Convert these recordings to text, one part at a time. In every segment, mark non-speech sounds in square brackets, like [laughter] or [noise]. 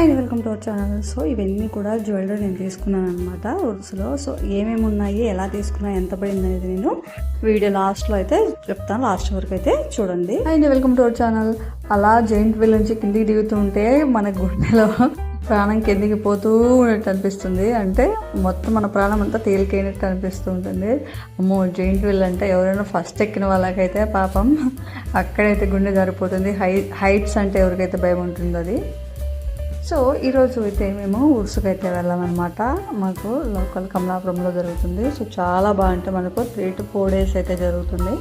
And welcome to our channel so ఇవన్నీ కూడా jewellery నేను తీసుకున్నాను అనమాట ఉర్సులో సో ఏమేమి ఉన్నాయి ఎలా తీసుకున్నా ఎంత పడింది అనేది నేను వీడియో లాస్ట్లో అయితే చెప్తాను. లాస్ట్ వరకు అయితే చూడండి. And welcome to our channel అలా జైంట్ వీల్ నుంచి కిందికి దిగుతుంటే మన గుండెలో ప్రాణం కిందికి పోతూ ఉన్నట్టు అనిపిస్తుంది. అంటే మొత్తం మన ప్రాణం అంతా తేలికైనట్టు అనిపిస్తూ ఉంటుంది. అమ్మో జైంట్ వీల్ అంటే ఎవరైనా ఫస్ట్ ఎక్కిన వాళ్ళకైతే పాపం అక్కడైతే గుండె జారిపోతుంది. హై హైట్స్ అంటే ఎవరికైతే భయం ఉంటుందో అది. సో ఈరోజు అయితే మేము ఉరుసుకైతే వెళ్ళామన్నమాట. మాకు లోకల్ కమలాపురంలో జరుగుతుంది. సో చాలా బాగుంటే మనకు త్రీ టు ఫోర్ డేస్ అయితే జరుగుతుంది.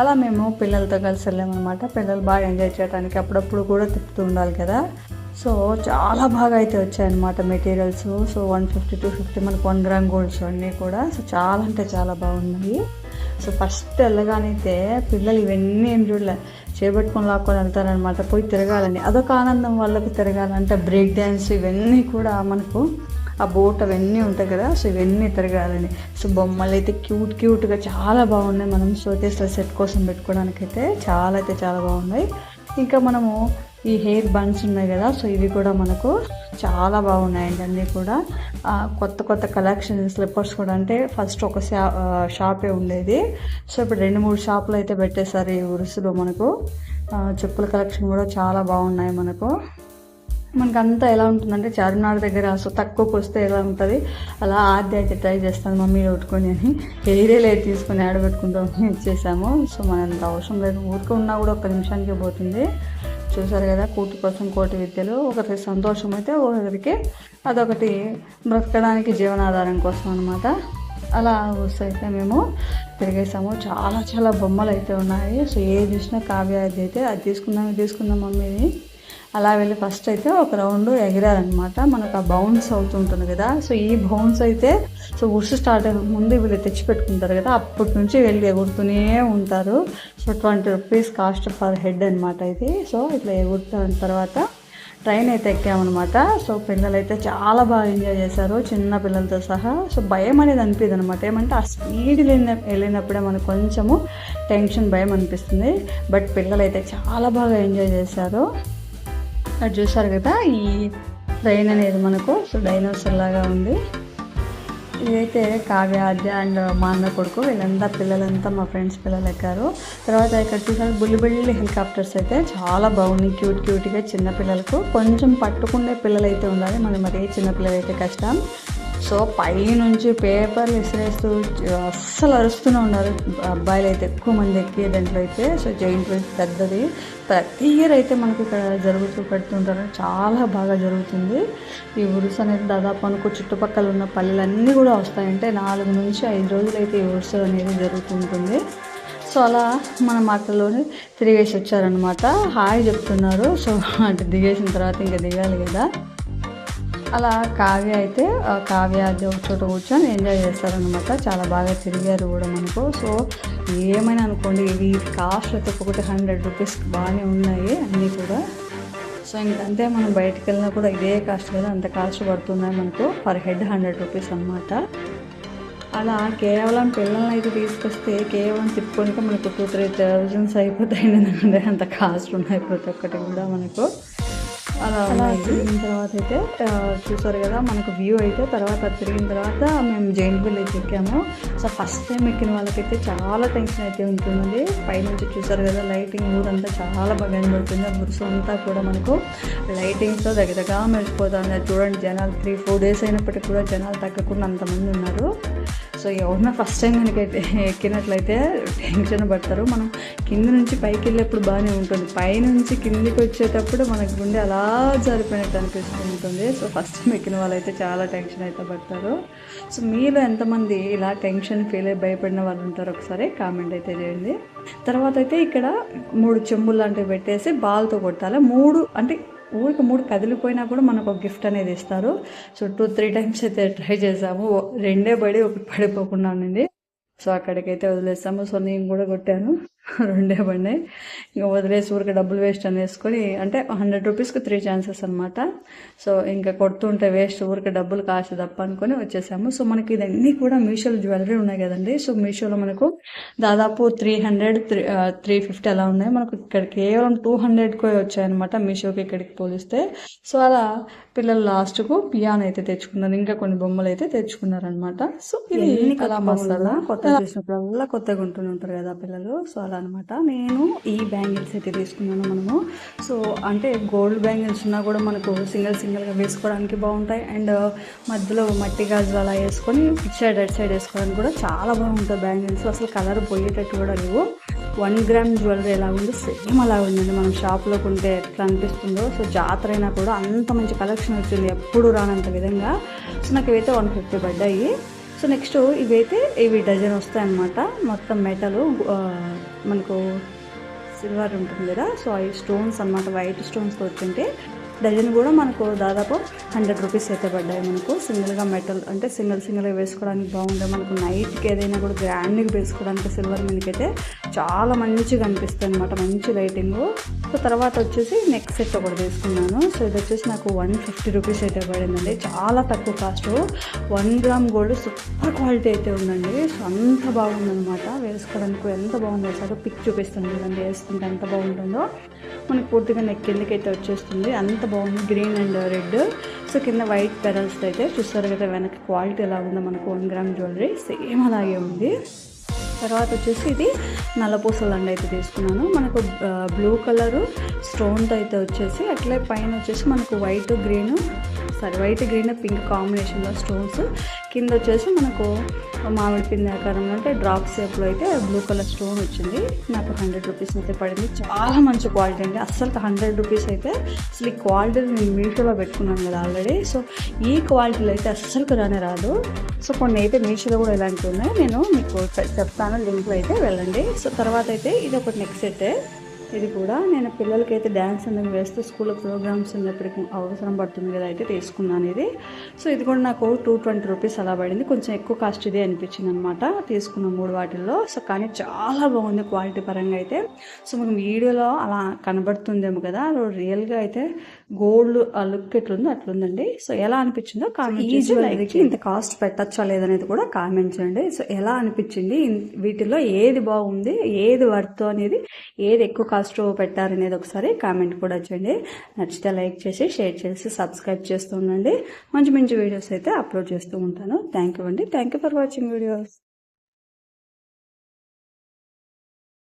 అలా మేము పిల్లలతో కలిసి వెళ్ళామన్నమాట. పిల్లలు బాగా ఎంజాయ్ చేయడానికి అప్పుడప్పుడు కూడా తిప్పుతూ ఉండాలి కదా. సో చాలా బాగా అయితే వచ్చాయన్నమాట materials so one fifty two fifty మనకు వన్ గ్రామ్ గోల్డ్స్ అన్నీ కూడా. సో చాలా అంటే చాలా బాగున్నాయి. సో ఫస్ట్ వెళ్ళగానైతే పిల్లలు ఇవన్నీ ఏం చూడలే. చేపట్టుకొని లాక్కొని వెళ్తారనమాట పోయి తిరగాలని. అదొక ఆనందం వాళ్ళకి తిరగాలంటే బ్రేక్ డ్యాన్స్ ఇవన్నీ కూడా మనకు ఆ బోట్ అవన్నీ ఉంటాయి కదా సో ఇవన్నీ తిరగాలని. సో బొమ్మలు అయితే క్యూట్ క్యూట్గా చాలా బాగున్నాయి. మనం షోకేస్లో సెట్ కోసం పెట్టుకోవడానికైతే చాలా అయితే చాలా బాగున్నాయి. ఇంకా మనము ఈ హెయిర్ బన్స్ ఉన్నాయి కదా సో ఇవి కూడా మనకు చాలా బాగున్నాయండి అన్నీ కూడా. కొత్త కొత్త కలెక్షన్ స్లిప్పర్స్ కూడా అంటే ఫస్ట్ ఒక షా షాపే ఉండేది. సో ఇప్పుడు రెండు మూడు షాపులు అయితే పెట్టేశారు ఈ ఉరుసులో మనకు. ఆ, చెప్పుల కలెక్షన్ కూడా చాలా బాగున్నాయి మనకు. మనకు అంతా ఎలా ఉంటుందంటే చార్మినార్ దగ్గర సో తక్కువకి వస్తే ఎలా ఉంటుంది? అలా ఆద్య అయితే ట్రై చేస్తాను మమ్మీ కొట్టుకొని అని. హెయిరే లేదు తీసుకొని ఆడబెట్టుకుంటాం ఇచ్చేసాము. సో మనంత అవసరం లేదు. ఊరికే ఉన్నా కూడా ఒక నిమిషానికి పోతుంది. చూసారు కదా కూటి కోసం కోటి విద్యలు. ఒకరికి సంతోషం అయితే ఒకరికి అదొకటి బ్రతకడానికి జీవనాధారం కోసం అనమాట అలా వస్తే అయితే మేము తిరిగేసాము. చాలా చాలా బొమ్మలు అయితే ఉన్నాయి. సో ఏది చూసినా కావ్య అయితే అది తీసుకుందాం ఇది తీసుకుందాం మమ్మీని. అలా వెళ్ళి ఫస్ట్ అయితే ఒక రౌండ్ ఎగిరారనమాట మనకు ఆ బౌన్స్ అవుతుంటుంది కదా. సో ఈ బౌన్స్ అయితే సో ఉర్సు స్టార్ట్ అయిన ముందు వీళ్ళు తెచ్చి పెట్టుకుంటారు కదా. అప్పటి నుంచి వెళ్ళి ఎగురుతూనే ఉంటారు. So twenty rupees cost per head అనమాట ఇది. సో ఇట్లా ఎగురుతున్న తర్వాత ట్రైన్ అయితే ఎక్కామన్నమాట. సో పిల్లలు అయితే చాలా బాగా ఎంజాయ్ చేశారు. చిన్న పిల్లలతో సహా. సో భయం అనేది అనిపిదు అనమాట ఏమంటే ఆ స్పీడ్ వెళ్ళినప్పుడే మనకు కొంచెము టెన్షన్ భయం అనిపిస్తుంది. బట్ పిల్లలు అయితే చాలా బాగా ఎంజాయ్ చేశారు. అది చూసారు కదా? ఈ ట్రైన్ అనేది మనకు సో డైనోసర్ లాగా ఉంది. ఇదైతే కావ్య ఆద్య అండ్ మా అన్న కొడుకు. వీళ్ళంతా పిల్లలంతా మా ఫ్రెండ్స్ పిల్లలు ఎక్కారు. తర్వాత ఇక్కడ చూసారు బుల్లి హెలికాప్టర్స్ అయితే. చాలా బాగున్నాయి. క్యూట్ క్యూట్గా చిన్న పిల్లలకు. కొంచెం పట్టుకునే పిల్లలు అయితే ఉండాలి. మనం మరి చిన్న పిల్లలు అయితే కష్టం. సో పై నుంచి పేపర్లు విసిరేస్తూ అస్సలు అరుస్తూనే ఉన్నారు. అబ్బాయిలు అయితే ఎక్కువ మంది ఎక్కి దాంట్లో అయితే సో జైంట్ వీల్ పెద్దది. ప్రతి ఇయర్ అయితే మనకి ఇక్కడ జరుగుతూ పెడుతుంటారు. చాలా బాగా జరుగుతుంది. ఈ ఉరుసు అనేది దాదాపు అనుకో చుట్టుపక్కల ఉన్న పల్లెలన్నీ కూడా వస్తాయంటే నాలుగు నుంచి ఐదు రోజులు అయితే ఈ ఉరుసు అనేది జరుగుతుంటుంది సో అలా మన మాటల్లోనే తిరిగేసి వచ్చారనమాట హాయ్ చెప్తున్నారు. సో అంటే దిగేసిన తర్వాత ఇంకా దిగాలి కదా. అలా కావ్య అయితే ఆ కావ్య ఒక చోట కూర్చొని ఎంజాయ్ చేస్తారనమాట చాలా బాగా తిరిగారు కూడా మనకు. సో ఏమైనా అనుకోండి ఇవి కాస్ట్ అయితే ఒకటి హండ్రెడ్ రూపీస్ బాగానే ఉన్నాయి అన్నీ కూడా. సో ఇంకంతే మనం బయటకు వెళ్ళినా కూడా ఇదే కాస్ట్ కదా అంత కాస్ట్ పడుతున్నాయి మనకు? పర్ హెడ్ హండ్రెడ్ రూపీస్ అనమాట అలా కేవలం పిల్లల్ని అయితే తీసుకొస్తే కేవలం తిప్పుకోనిక మనకు టూ త్రీ థౌజండ్స్ అయిపోతాయి. [laughs] అంత కాస్ట్ ఉన్నాయి ప్రతి ఒక్కటి కూడా మనకు. అలా అలా తిరిగిన తర్వాత అయితే చూసారు కదా మనకు వ్యూ అయితే తర్వాత తిరిగిన తర్వాత మేము జైంట్ వీల్ అయితే ఎక్కాము. సో ఫస్ట్ టైం ఎక్కిన వాళ్ళకైతే చాలా టెన్షన్ అయితే ఉంటుంది. పైనుంచి చూసారు కదా లైటింగ్ ఊరంతా చాలా బాగా కనబడుతుంది. ఆ బురుసు అంతా కూడా మనకు లైటింగ్స్తో దగ్గరగా మెరిసిపోతుంది. చూడండి జనాలు త్రీ ఫోర్ డేస్ అయినప్పటికీ కూడా జనాలు తగ్గకుండా అంతమంది ఉన్నారు. సో ఎవరన్నా ఫస్ట్ టైం కనుక ఎక్కినట్లయితే టెన్షన్ పడతారు. మనం కింద నుంచి పైకి వెళ్ళేప్పుడు బాగానే ఉంటుంది. పైనుంచి కిందికి వచ్చేటప్పుడు మనకు గుండె అలా జారిపోయినట్టు అనిపిస్తూ ఉంటుంది సో ఫస్ట్ టైం ఎక్కిన వాళ్ళైతే చాలా టెన్షన్ అయితే పడతారు. సో మీలో ఎంతమంది ఇలా టెన్షన్ ఫీల్ అయ్యి భయపడిన వాళ్ళు ఉంటారు ఒకసారి కామెంట్ అయితే చేయండి. తర్వాత అయితే ఇక్కడ మూడు చెంబులు లాంటివి పెట్టేసి బాల్తో కొట్టాలి. మూడు అంటే ఊరికి మూడు కదిలిపోయినా కూడా మనకు ఒక గిఫ్ట్ అనేది ఇస్తారు. సో టూ త్రీ టైమ్స్ అయితే ట్రై చేసాము. రెండే పడి ఒకటి పడిపోకుండా ఉండింది. సో అక్కడికైతే వదిలేసాము. సో నేను కూడా కొట్టాను. రెండే పడినాయి. ఇంకా వదిలేసి ఊరికి డబ్బులు వేస్ట్ అని వేసుకొని అంటే హండ్రెడ్ రూపీస్కి త్రీ ఛాన్సెస్ అనమాట సో ఇంకా కొడుతుంటే వేస్ట్ ఊరికి డబ్బులు కాస్ట్ తప్ప అనుకొని వచ్చేసాము. సో మనకి ఇదన్నీ కూడా మీషోలో జ్యువెలరీ ఉన్నాయి కదండి. సో మీషోలో మనకు దాదాపు three hundred three three fifty అలా ఉన్నాయి. మనకు ఇక్కడ కేవలం టూ హండ్రెడ్కి వచ్చాయన్నమాట మీషోకి ఇక్కడికి పోలిస్తే. సో అలా పిల్లలు లాస్ట్కు పియాన్ అయితే తెచ్చుకున్నారు. ఇంకా కొన్ని బొమ్మలు అయితే తెచ్చుకున్నారనమాట సో ఇది కళా మసాలా కొత్త చూసినప్పుడల్లా కొత్తగా ఉంటూనే ఉంటారు కదా పిల్లలు. సో అలా అనమాట నేను ఈ బ్యాంగిల్స్ అయితే తీసుకున్నాను మనము. సో అంటే గోల్డ్ బ్యాంగిల్స్ ఉన్నా కూడా మనకు సింగిల్ సింగిల్గా వేసుకోవడానికి బాగుంటాయి. అండ్ మధ్యలో మట్టి గాజు అలా వేసుకొని ఇటు సైడ్ అటు సైడ్ వేసుకోవడానికి కూడా చాలా బాగుంటుంది బ్యాంగిల్స్. అసలు కలర్ పోయేటట్టు కూడా లేవు. వన్ గ్రామ్ జ్యువెలరీ ఎలా ఉందో సేమ్ అలా ఉందండి. మనం షాప్లో కొంటే ఎట్లా అనిపిస్తుందో. సో జాతర అయినా కూడా అంత మంచి కలెక్షన్ వచ్చింది. ఎప్పుడు రానంత విధంగా. సో నాకు ఇవైతే వన్ ఫిఫ్టీ పడ్డాయి. సో నెక్స్ట్ ఇవైతే ఇవి డజన్ వస్తాయన్నమాట. మొత్తం మెటల్ మనకు సిల్వర్ ఉంటుంది కదా సో అవి స్టోన్స్ అన్నమాట వైట్ స్టోన్స్ వచ్చింటే డజన్ కూడా మనకు దాదాపు హండ్రెడ్ రూపీస్ అయితే పడ్డాయి మనకు. సింగిల్గా మెటల్ అంటే సింగిల్ సింగిల్గా వేసుకోవడానికి బాగుండే మనకు నైట్కి ఏదైనా కూడా గ్రాండ్గా వేసుకోవడానికి సిల్వర్ మీదకైతే చాలా మంచిగా అనిపిస్తుంది అనమాట మంచి లైటింగ్. సో తర్వాత వచ్చేసి నెక్ సెట్ ఒకటి తీసుకున్నాను. సో ఇది వచ్చేసి నాకు వన్ ఫిఫ్టీ రూపీస్ అయితే పడిందండి. చాలా తక్కువ cost. One gram gold super quality అయితే ఉందండి. సో అంత బాగుందనమాట వేసుకోవడానికి ఎంత బాగుందో సార్ పిక్ చూపిస్తాను చూడండి వేసుకుంటే ఎంత బాగుంటుందో. మనకి పూర్తిగా నెక్ కిందకైతే వచ్చేస్తుంది అంత బాగుంది. గ్రీన్ అండ్ రెడ్ సో కింద వైట్ పెరల్స్ అయితే చూస్తారు కదా వెనక క్వాలిటీ ఎలా ఉందో మనకు వన్ గ్రామ్ జ్యువెలరీ సేమ్ అలాగే ఉంది. తర్వాత వచ్చేసి ఇది నల్లపూసల దండ అయితే తీసుకున్నాను. మనకు బ్లూ కలరు స్టోన్తో అయితే వచ్చేసి అట్లే పైన వచ్చేసి మనకు white green sorry white green pink కాంబినేషన్లో స్టోన్స్. కింద వచ్చేసి మనకు మామిడి పిండి ఆకారంలో అంటే డ్రాప్ షేప్లో అయితే బ్లూ కలర్ స్టోన్ వచ్చింది. నాకు హండ్రెడ్ రూపీస్ అయితే పడింది. చాలా మంచి క్వాలిటీ అండి. అస్సలు హండ్రెడ్ రూపీస్ అయితే అసలు ఈ క్వాలిటీ నేను మీషోలో పెట్టుకున్నాను కదా ఆల్రెడీ. సో ఈ క్వాలిటీలో అయితే అస్సలు రానే రాదు. సో కొన్ని అయితే మీషోలో కూడా ఇలాంటివి ఉన్నాయి. నేను మీకు చెప్తాను లింక్లో అయితే వెళ్ళండి. సో తర్వాత అయితే ఇది ఒకటి నెక్స్ట్ అయితే ఇది కూడా నేను పిల్లలకి అయితే డ్యాన్స్ అనేది వేస్తూ స్కూల్లో ప్రోగ్రామ్స్ ఉన్నప్పటికీ అవసరం పడుతుంది కదా అయితే తీసుకున్నాను ఇది. సో ఇది కూడా నాకు టూ ట్వంటీ రూపీస్ అలా పడింది. కొంచెం ఎక్కువ కాస్ట్ ఇది అనిపించింది అనమాట తీసుకున్న మూడు వాటిల్లో. సో కానీ చాలా బాగుంది క్వాలిటీ పరంగా అయితే. సో మనకు వీడియోలో అలా కనబడుతుందేమో కదా రియల్గా అయితే గోల్డ్ ఆ లుక్ ఎట్లుందో అట్లుందండి. సో ఎలా అనిపించిందో కామెంట్ ఇంత కాస్ట్ పెట్టచ్చా లేదనేది కూడా కామెంట్ చేయండి. సో ఎలా అనిపించింది? వీటిలో ఏది బాగుంది? ఏది వర్త్ అనేది? ఏది ఎక్కువ ఫస్ట్ పెట్టారనేది ఒకసారి కామెంట్ కూడా చేయండి. నచ్చితే లైక్ చేసి షేర్ చేసి సబ్స్క్రైబ్ చేస్తూ ఉండండి. మంచి మంచి వీడియోస్ అయితే అప్లోడ్ చేస్తూ ఉంటాను. థ్యాంక్ యూ అండి. Thank you for watching videos.